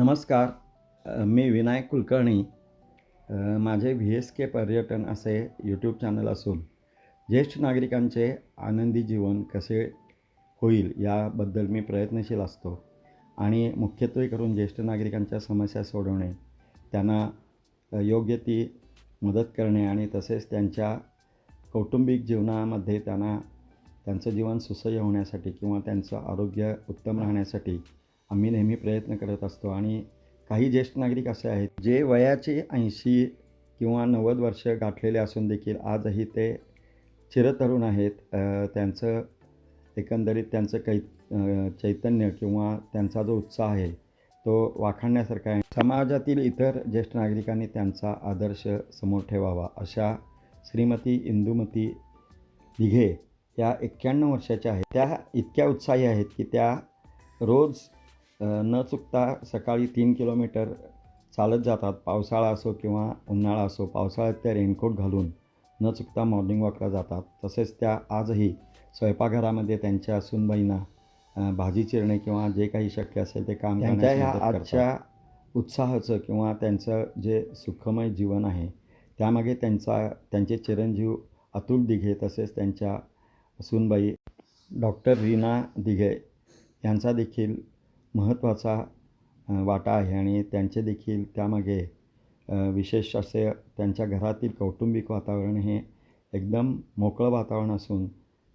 नमस्कार. मी विनायक कुलकर्णी. माझे V S के पर्यटन असे यूट्यूब चॅनल असून ज्येष्ठ नागरिकांचे आनंदी जीवन कसे होईल याबद्दल मी प्रयत्नशील असतो आणि मुख्यत्वे करून ज्येष्ठ नागरिकांच्या समस्या सोडवणे त्यांना योग्य ती मदत करणे आणि तसेच त्यांच्या कौटुंबिक जीवनामध्ये त्यांना त्यांचं जीवन सुसह्य होण्यासाठी किंवा त्यांचं आरोग्य उत्तम राहण्यासाठी आम्ही नेहमी प्रयत्न करत असतो. आणि काही ज्येष्ठ नागरिक असे आहेत जे वयाचे ऐंशी किंवा नव्वद वर्ष गाठलेले असून देखील आजही ते चिरतरुण आहेत. त्यांचं एकंदरीत त्यांचं कै चैतन्य किंवा त्यांचा जो उत्साह आहे तो वाखाणण्यासारखा आहे. समाजातील इतर ज्येष्ठ नागरिकांनी त्यांचा आदर्श समोर ठेवावा अशा श्रीमती इंदुमती दिघे या एक्क्याण्णव वर्षाच्या आहेत. त्या इतक्या उत्साही आहेत की त्या रोज न चुकता सकाळी तीन किलोमीटर चालत जातात. पावसाळा असो किंवा उन्हाळा असो पावसाळ्यात त्या रेनकोट घालून न चुकता मॉर्निंग वॉकला जातात. तसेच त्या आजही स्वयंपाकघरामध्ये त्यांच्या सुनबाईंना भाजी चिरणे किंवा जे काही शक्य असेल ते काम त्यांच्या ह्या आजच्या उत्साहाचं किंवा त्यांचं जे सुखमय जीवन आहे त्यामागे त्यांचा त्यांचे चिरंजीव अतुल दिघे तसेच त्यांच्या सुनबाई डॉक्टर रीना दिघे यांचा देखील महत्त्वाचा वाटा आहे आणि त्यांचे देखील त्यामागे विशेष असे त्यांच्या घरातील कौटुंबिक वातावरण हे एकदम मोकळं वातावरण असून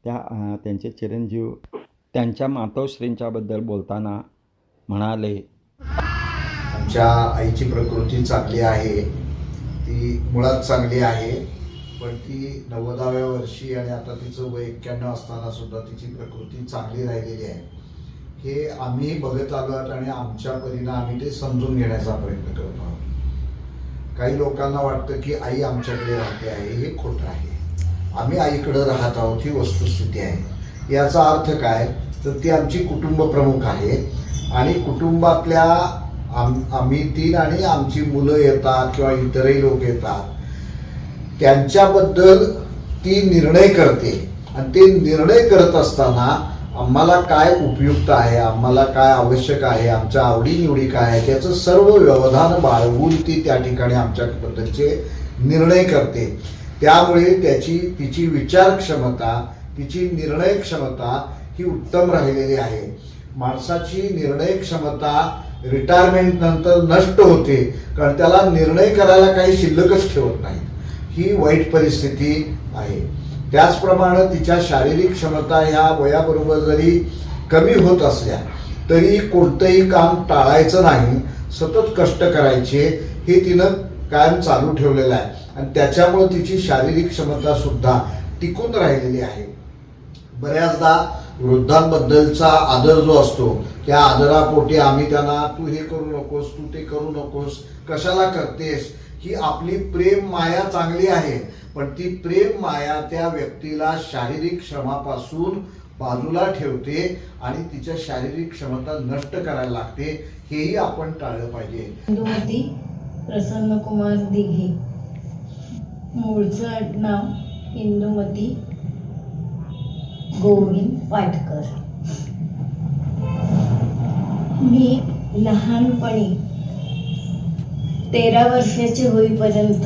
त्या त्यांचे चिरंजीव त्यांच्या मातोश्रींच्याबद्दल बोलताना म्हणाले आमच्या आईची प्रकृती चांगली आहे. ती मुळात चांगली आहे पण ती नव्वदाव्या वर्षी आणि आता तिचं वय एक्क्याण्णव असताना सुद्धा तिची प्रकृती चांगली राहिलेली आहे. हे आम्ही बघत आलो आहोत आणि आमच्या परीनं आम्ही ते समजून घेण्याचा प्रयत्न करत आहोत. काही लोकांना वाटतं की आई आमच्याकडे राहते आहे हे खोटं आहे. आम्ही आईकडं राहत आहोत ही वस्तुस्थिती आहे. याचा अर्थ काय? तर ती आमची कुटुंब प्रमुख आहे आणि कुटुंबातल्या आम आम्ही तीन आणि आमची मुलं येतात किंवा इतरही लोक येतात. त्यांच्याबद्दल ती निर्णय करते. आणि ते निर्णय करत असताना आम्हाला काय उपयुक्त आहे आम्हाला काय आवश्यक आहे आमच्या आवडीनिवडी काय आहे त्याचं सर्व व्यवधान बाळगून ती त्या ठिकाणी आमच्याबद्दलचे निर्णय करते. त्यामुळे त्याची तिची विचार क्षमता तिची निर्णय क्षमता ही उत्तम राहिलेली आहे. माणसाची निर्णय क्षमता रिटायरमेंट नंतर नष्ट होते कारण त्याला निर्णय करायला काही शिल्लकच ठेवत नाही ही वाईट परिस्थिती आहे. त्याचप्रमाणे तिच्या शारीरिक क्षमता ह्या वयाबरोबर जरी कमी होत असल्या तरी कोणतंही काम टाळायचं नाही सतत कष्ट करायचे हे तिनं कायम चालू ठेवलेलं आहे. आणि त्याच्यामुळं तिची शारीरिक क्षमता सुद्धा टिकून राहिलेली आहे. बऱ्याचदा वृद्धांबद्दलचा आदर जो असतो त्या आदरापोटी आम्ही त्यांना तू हे करू नकोस तू ते करू नकोस कशाला करतेस? ही आपली प्रेम माया चांगली आहे. पण ती प्रेम माया त्या व्यक्तीला शारीरिक श्रमापासून बाजूला ठेवते आणि तिच्या शारीरिक क्षमता नष्ट करायला लागते हेही आपण टाळलं पाहिजे. इंदुमती प्रसन्न कुमार दिघे. मूळचं आडनाव इंदुमती गोविंद पाटकर मी लहानपणी तेरा वर्षाचे होईपर्यंत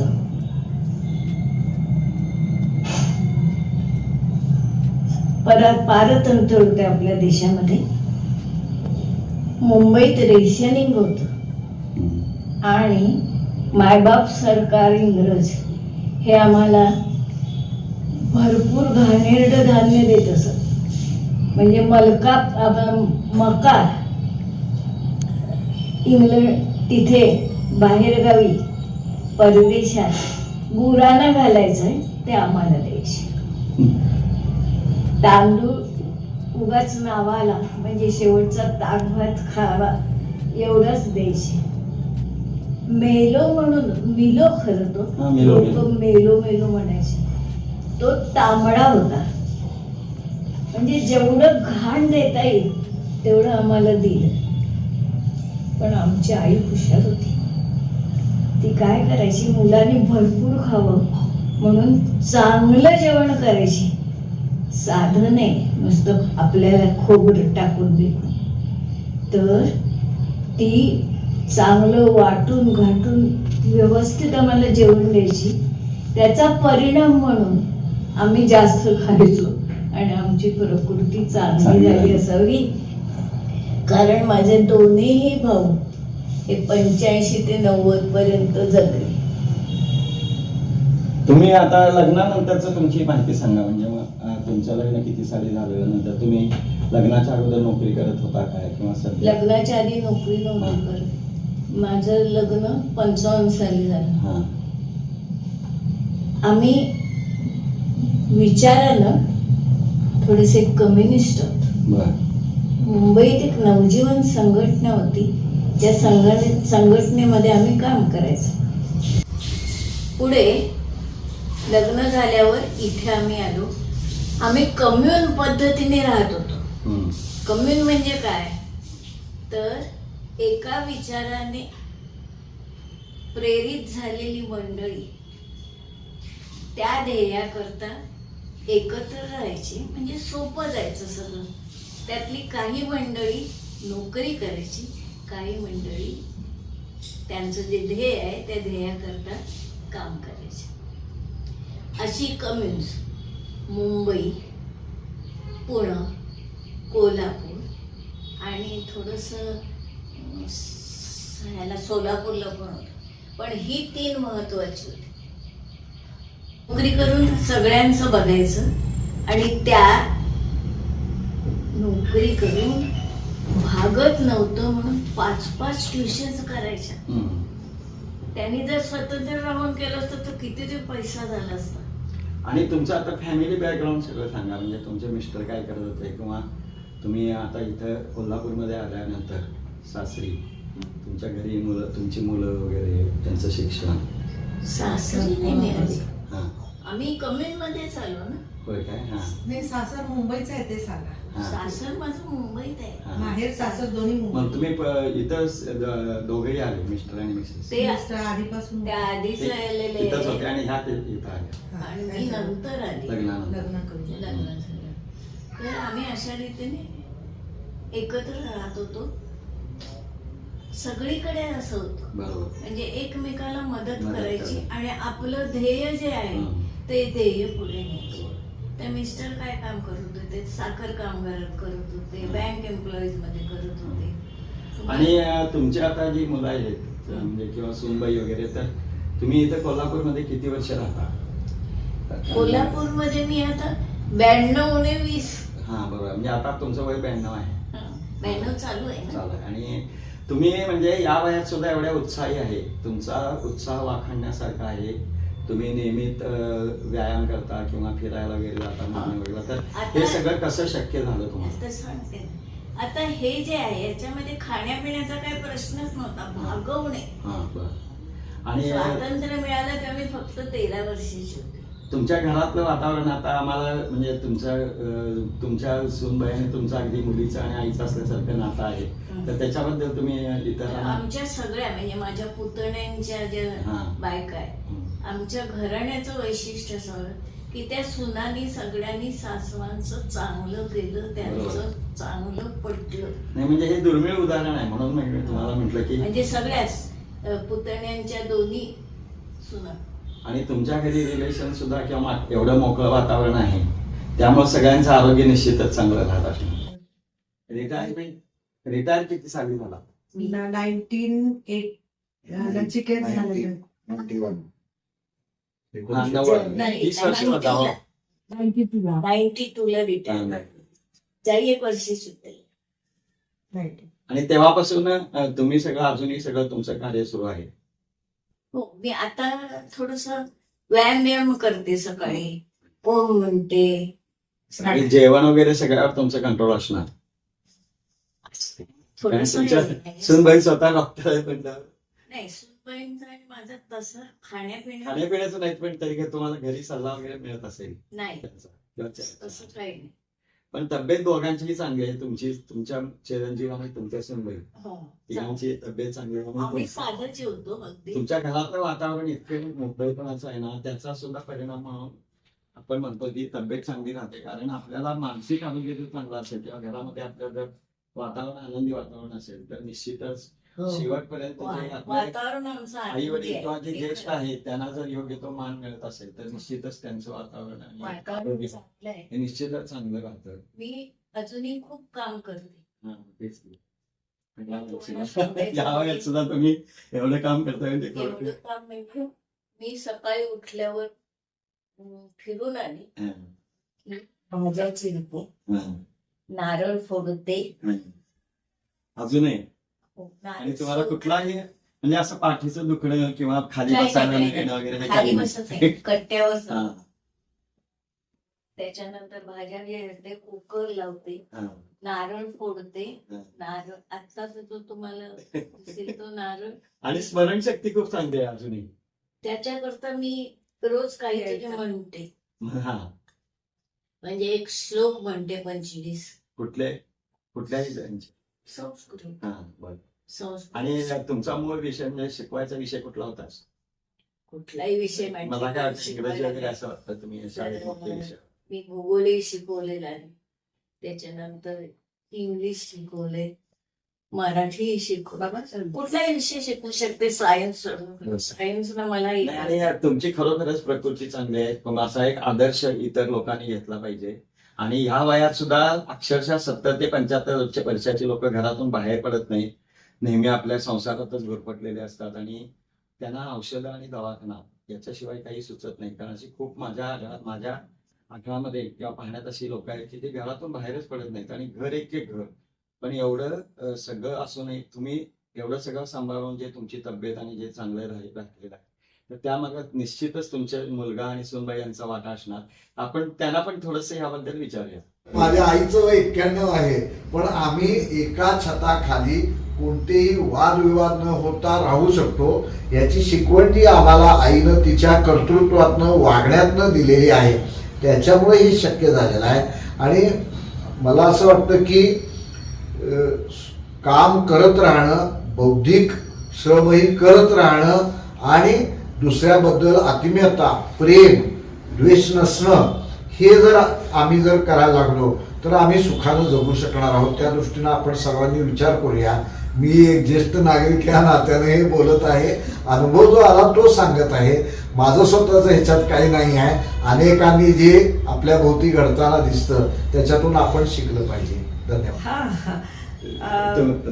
परा पारतंत्र होते आपल्या देशामध्ये. मुंबईत रेशनिंग होतं. आणि मायबाप सरकार इंग्रज हे आम्हाला भरपूर घाणेरड धान्य देत असत. म्हणजे मलका मका इंग्लंड तिथे बाहेरगावी परदेशात गुरांना घालायचं ते आम्हाला द्यायचे. तांदूळ उगाच नावाला म्हणजे शेवटचा ताक भात खावा एवढंच द्यायचे. मेलो म्हणून मिलो खरं तो? मिलो. मेलो मेलो म्हणायचे. तो तांबडा होता. म्हणजे जेवढं घाण देता येईल तेवढं आम्हाला दिलं. पण आमची आई हुशार होती. ती काय करायची? मुलांनी भरपूर खावं. म्हणून चांगलं जेवण करायची. साधं नाही. नुसतं आपल्याला खोबरं टाकून बिकून तर ती चांगलं वाटून घाटून व्यवस्थित आम्हाला जेवण द्यायची. त्याचा परिणाम म्हणून आम्ही जास्त खायचो. आणि आमची प्रकृती चांगली झाली. असावी. कारण माझे दोन्हीही भाऊ हे पंच्याऐंशी ते नव्वद पर्यंत जगले. तुम्ही आता लग्नानंतरच तुमची माहिती सांगा म्हणजे मग तुमचं लग्न किती साली झालं नंतर तुम्ही लग्नाच्या अगोदर नोकरी करत होता काय किंवा सध्या? लग्नाच्या आधी नोकरी नव्हती करत. माझं लग्न पंचावन्न साली झालं. हा. आम्ही विचारानं थोडेसे कम्युनिस्ट आहोत. बर. मुंबईत एक नवजीवन संघटना होती. त्या संघटने संघटनेमध्ये आम्ही काम करायचो. पुढे लग्न झाल्यावर इथे आम्ही आलो. आम्ही कम्युन पद्धतीने राहत होतो. हम्म. कम्युन म्हणजे काय? तर एका विचाराने प्रेरित झालेली मंडळी त्या ध्येयाकरता एकत्र राहायची. म्हणजे सोपं जायचं सगळं. त्यातली काही मंडळी नोकरी करायची काही मंडळी त्यांचं जे ध्येय आहे त्या ध्येयाकरता काम करायचे. अशी कम्युन्स मुंबई पुणं कोल्हापूर आणि थोडंसं ह्याला सोलापूरला पण होतं. पण ही तीन महत्वाची होती. नोकरी करून सगळ्यांचं बघायचं आणि त्या नोकरी करून भागत नव्हतं म्हणून पाच पाच ट्युशन्स करायच्या. त्यांनी जर स्वतंत्र राहून केलं असतं तर किती पैसा झाला असता. आणि तुमचं आता फॅमिली बॅकग्राऊंड सगळं सांगा. म्हणजे तुमचे मिस्टर काय करत होते किंवा तुम्ही आता इथं कोल्हापूरमध्ये आल्यानंतर सासरी तुमच्या घरी मुलं तुमची मुलं वगैरे त्यांचं शिक्षण? सासरी नाही मिळाली आम्ही कम्युन मध्येच आलो ना. होय काय? हां. नाही सासर मुंबईचं आहे ते सांगा. हां. सासर माझं मुंबईत आहे. हां. माहेर सासर दोन्ही मग मुंबई तुम्ही प- इथंच द- दोघेही आले मिस्टर आणि मिसेस. ते- मिस्टर आधीपासून. त्या आधीच राहिलेले इथंच होते आहे. आणि ह्या ते इथं आल्या हा, आणि मी नंतर आली. लग्नानंतर. लग्न करून. लग्न झालं. तर आम्ही अशा रीतीने एकत्र राहत होतो. सगळीकडे असं होतं. बरोबर. म्हणजे एकमेकाला मदत मदत करायची करायची. आणि आपलं ध्येय जे आहे हं. ते ध्येय पुढे न्यायचे तर मिस्टर काय काम करत होते? साखर कामगारात करत होते. बँक एम्प्लॉईजमध्ये करत होते. आणि अं, तुमची आता जी मुलं आहेत म्हणजे किंवा सुनबाई वगैरे तर तुम्ही इथं कोल्हापूरमध्ये किती वर्ष राहता? कोल्हापूरमध्ये मी आता ब्याण्णव ने वीस. हा बरोबर. म्हणजे आता तुमचं वय ब्याण्णव आहे. ब्याण्णव चालू आहे चालू आहे. आणि तुम्ही म्हणजे या वयात सुद्धा एवढ्या उत्साही आहे? तुमचा उत्साह वाखाणण्यासारखा आहे? तुम्ही नेहमीत अं, व्यायाम करता किंवा फिरायला वगैरे जाता वगैरे तर हे सगळं कसं शक्य झालं तुम्हाला आता सांगते. आता हे जे आहे याच्यामध्ये खाण्यापिण्याचा काही प्रश्नच नव्हता भागवणे हा बरं आणि स्वातंत्र्य मिळालं तेव्हा मी फक्त तेरा वर्षाची होते तुमच्या घरातलं वातावरण आता आम्हाला म्हणजे तुमच्या तुमच्या सूनबाई आणि तुमचं अगदी मुलीचं आणि आईचं असल्यासारखं नातं आहे. तर त्याच्याबद्दल तुम्ही इतरांना आमच्या सगळ्या म्हणजे माझ्या पुतण्यांच्या ज्या. बायका आहेत. आमच्या घराण्याचं वैशिष्ट्य असं की त्या सुनांनी सगळ्यांनी सासवांचं चांगलं केलं त्यांचं. चांगलं पटलं नाही म्हणजे हे दुर्मिळ उदाहरण आहे म्हणून मी तुम्हाला म्हटलं की म्हणजे सगळ्याच पुतण्यांच्या दोन्ही सुना. आणि तुमच्या घरी रिलेशन सुद्धा किंवा एवढं मोकळं वातावरण आहे त्यामुळे सगळ्यांचं आरोग्य निश्चितच चांगलं राहत असणार रिटायरमेंट रिटायर किती साली झाला? नाईन्टीन एट चिकन नाईन्टी टू नाईन्टी टू ला रिटायर त्याही एक वर्षी सुटते आणि तेव्हापासून तुम्ही सगळं अजूनही सगळं तुमचं कार्य सुरू आहे? हो मी आता थोडस व्यायाम व्यायाम करते सकाळी. ओम म्हणते. आणि जेवण वगैरे सगळ्यावर तुमचं कंट्रोल असणार. सुनबाई स्वतः डॉक्टर आहे पण नाही आणि माझं तसं खाण्यापिण्या खाण्यापिण्याचं नाही पण तरी काही तुम्हाला घरी सल्ला वगैरे मिळत असेल नाही. किंवा काही नाही. पण तब्येत दोघांचीही चांगली आहे. तुमची तुमच्या चिरंजीव आणि तुमच्या सुनबाई हो तिघांची तब्येत चांगली आहे. म्हणून आम्ही तुम- साधं जेवतो अगदी. तुमच्या घरातलं वातावरण इतकं मोकळेपणाचं आहे ना त्याचा सुद्धा परिणाम म्हणून आपण म्हणतो की तब्येत चांगली राहते. कारण आपल्याला मानसिक आरोग्य जर चांगलं असेल किंवा घरामध्ये आपलं जर वातावरण आनंदी वातावरण असेल तर निश्चितच हो. शेवटपर्यंत जे वा- आपले आई वडील आहे. किंवा जे ज्येष्ठ. आहेत त्यांना जर योग्य तो मान मिळत असेल तर निश्चितच त्यांचं वातावरण आणि वातावरण आरोग्य चांगलं आहे हे निश्चितच चांगलं राहतं मी अजूनही खूप काम करते हा, तेच की. या सुद्धा तुम्ही एवढं काम करताय ते एवढं कळतं. काम म्हणजे मी सकाळी उठल्यावर अं, फिरून आली हा, भाज्या चिरते हा, नारळ फोडते हा. अजूनही आणि तुम्हाला. कुठलाही म्हणजे असं पाठीचं दुखणं किंवा खाली काही बसायला येणं वगैरे हे खाली काही बसत नाही. नाही. कट्ट्यावर हा, त्याच्यानंतर भाज्या घेते कुकर लावते हा, नारळ फोडते. हा. नारळ आत्ताच जो तुम्हाला दिसेल तो नारळ. आणि स्मरणशक्ती खूप चांगली आहे अजूनही. त्याच्याकरता मी रोज काहीतरी म्हणते. हा. म्हणजे एक श्लोक म्हणते पंचवीस. कुठले? कुठल्याही जणांचे. संस्कृत. हा बरं. संस्कृत आणि तुमचा मूळ विषय म्हणजे शिकवायचा विषय कुठला होता? कुठलाही विषय मला काय इंग्रजी वगैरे असं वाटतं तुम्ही शाळेत कुठले विषय? मी भूगोलही शिकवलेला आहे. त्याच्यानंतर इंग्लिश शिकवले मराठी शिकवले कुठलाही विषय शिकू शकते सायन्स सायन्सला मला नाही, येणार. आणि तुमची खरोखरच प्रकृती चांगली आहे. पण असा एक आदर्श इतर लोकांनी घेतला पाहिजे. आणि ह्या वयात सुद्धा अक्षरशः सत्तर ते पंच्याहत्तर वर्षाची लोक घरातून बाहेर पडत नाहीत. नेहमी आपल्या संसारातच भरपटलेले असतात आणि त्यांना औषधं आणि दवाखाना याच्याशिवाय काही सुचत नाही. कारण अशी खूप माझ्या माझ्या आठवड्यामध्ये किंवा पाहण्यात अशी लोक आहेत की ते घरातून बाहेरच पडत नाहीत आणि घर एक एक घर. पण एवढं सगळं असूनही तुम्ही एवढं सगळं सांभाळून जे तुमची तब्येत आणि जे चांगलं राहील राहिलेलं आहे तर त्यामागे निश्चितच तुमच्या मुलगा आणि सुनबाई यांचा वाटा असणार. आपण त्यांना पण थोडस याबद्दल विचारूया. माझ्या आईचं एक्क्याण्णव आहे पण आम्ही एका छताखाली कोणतेही वादविवाद न होता राहू शकतो याची शिकवण जी आम्हाला आईनं तिच्या कर्तृत्वातनं वागण्यातनं दिलेली आहे. त्याच्यामुळे हे शक्य झालेलं आहे. आणि मला असं वाटतं की काम करत राहणं बौद्धिक श्रमही करत राहणं आणि दुसऱ्याबद्दल आत्मीयता प्रेम द्वेष नसणं हे जर आम्ही जर करायला लागलो तर आम्ही सुखानं जगू शकणार आहोत. त्या दृष्टीनं आपण सर्वांनी विचार करूया. मी एक ज्येष्ठ नागरिक या नात्याने हे बोलत आहे. अनुभव जो आला तो सांगत आहे. माझं स्वतःचं ह्याच्यात काही नाही आहे. अनेकांनी जे आपल्या भोवती घडताना दिसतं त्याच्यातून आपण शिकलं पाहिजे. धन्यवाद.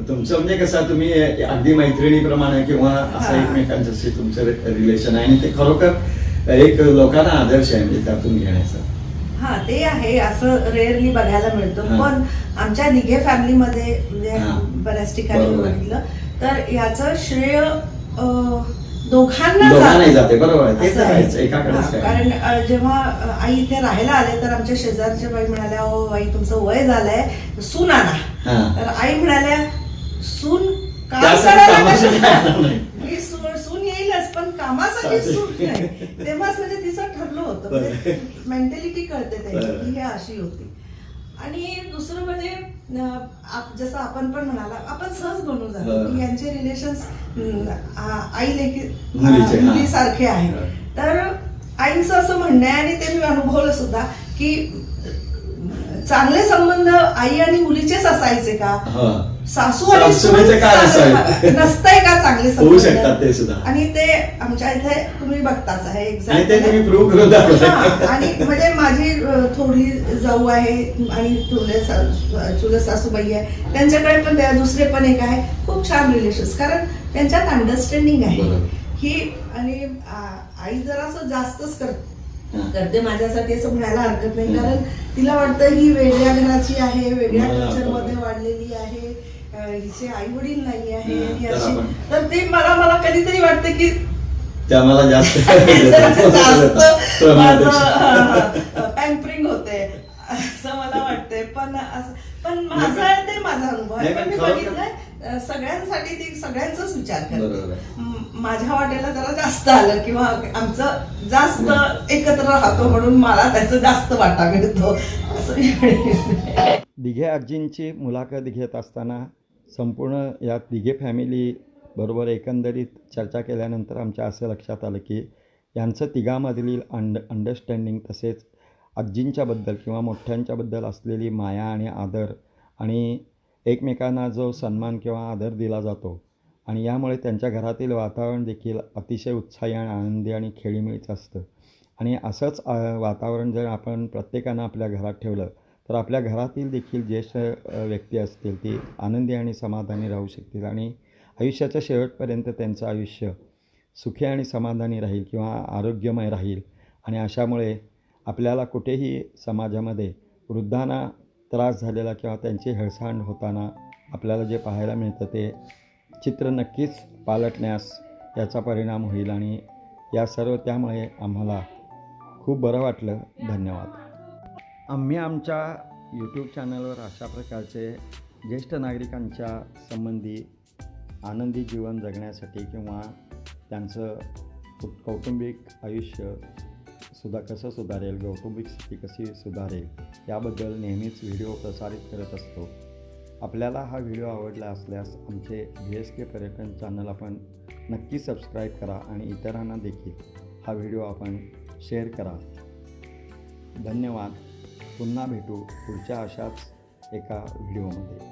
तुमचं म्हणजे कसं तुम्ही अगदी मैत्रिणीप्रमाणे किंवा असं हा. एकमेकांच्याशी तुमचं रिलेशन आहे आणि ते खरोखर एक लोकांना आदर्श आहे म्हणजे त्यातून घेण्याचा. हा ते आहे असं रेअरली बघायला मिळतं हा. पण आमच्या निघे फॅमिलीमध्ये म्हणजे हा. बऱ्याच ठिकाणी. बघितलं तर याचं श्रेय दोघांना जातं. बरोबर हा, कारण जेव्हा आई इथे राहायला आले तर आमच्या शेजारच्या बाई म्हणाल्या ओ आई तुमचं वय झालंय सून आणा हा. तर आई म्हणाल्या सून काम त्यासाठी करायला कामासाठी कशाला? काय आणणार नाही. मी सून सून येईलच पण कामासाठी नाही. तेव्हाच म्हणजे तिचं ठरलं होतं. म्हणजे मेंटॅलिटी कळते त्याची हे अशी होती. आणि दुसरं म्हणजे जसं आपण पण म्हणाला आपण सहज बनून जातो. की यांचे रिलेशन्स आई हा. मुलीसारखे आहे. तर आईंचं असं म्हणणं आहे आणि ते मी अनुभवलं सुद्धा की चांगले संबंध आई आणि मुलीचेच असायचे का. सासू आणि? नसतंय का चांगले होऊ संबंध शकतात ते सुद्धा आणि ते आमच्या इथे तुम्ही बघताच आहे दाखवलं हा, आणि म्हणजे माझी थोरली जाऊ आहे आणि सा- चुलत सासूबाई आहे त्यांच्याकडे पण दुसरे पण एक आहे खूप छान रिलेशन्स कारण त्यांच्यात अंडरस्टँडिंग आहे. ही आणि आई जरा असं जास्तच कर हा. करते माझ्यासाठी असं म्हणायला हरकत नाही. कारण तिला वाटतं ही वेगळ्या घराची आहे वेगळ्या कल्चरमध्ये. वाढलेली आहे. हिचे आई वडील नाही आहे तर ते मला मला कधीतरी वाटतं की त्या मला जास्त. पॅम्परिंग होते असं मला वाटतंय. पण पण माझा ते माझा अनुभव आहे. पण मी बघितलंय सगळ्यांसाठी ती सगळ्यांचाच विचार करते. माझ्या वाट्याला जरा जास्त आलं किंवा आमचं जास्त एकत्र राहतो म्हणून मला त्याचं जास्त वाटा मिळतो. असं दिघे आजींची मुलाखत घेत असताना संपूर्ण या दिघे फॅमिली बरोबर एकंदरीत चर्चा केल्यानंतर आमच्या असं लक्षात आलं की यांचं तिघामधील अंड अंडरस्टँडिंग तसेच आजींच्याबद्दल किंवा मोठ्यांच्याबद्दल असलेली माया आणि आदर आणि एकमेकांना जो सन्मान किंवा आदर दिला जातो आणि यामुळे त्यांच्या घरातील वातावरण देखील अतिशय उत्साही आणि आनंदी आणि खेळीमेळीचं असतं. आणि असंच वातावरण जर आपण प्रत्येकानं आपल्या घरात ठेवलं तर आपल्या घरातील देखील ज्येष्ठ व्यक्ती असतील ती आनंदी आणि समाधानी राहू शकतील. आणि आयुष्याच्या शेवटपर्यंत त्यांचं आयुष्य सुखी आणि समाधानी राहील किंवा आरोग्यमय राहील. आणि अशामुळे आपल्याला कुठेही समाजामध्ये वृद्धांना त्रास झालेला किंवा त्यांची हेळसांड होताना आपल्याला जे पाहायला मिळतं ते चित्र नक्कीच पालटण्यास याचा परिणाम होईल आणि या सर्व त्यामुळे आम्हाला खूप बरं वाटलं. धन्यवाद. आम्ही आमच्या यूट्यूब चॅनलवर अशा प्रकारचे ज्येष्ठ नागरिकांच्या संबंधी आनंदी जीवन जगण्यासाठी किंवा त्यांचं कौटुंबिक आयुष्य सुद्धा कसं सुधारेल कौटुंबिक स्थिती कशी सुधारेल याबद्दल नेहमीच व्हिडिओ प्रसारित करत असतो. आपल्याला हा व्हिडिओ आवडला असल्यास आमचे व्ही एस के पर्यटन चॅनल आपण नक्की सबस्क्राईब करा आणि इतरांना देखील हा व्हिडिओ आपण शेअर करा. धन्यवाद. पुन्हा भेटू पुढच्या अशाच एका व्हिडिओमध्ये.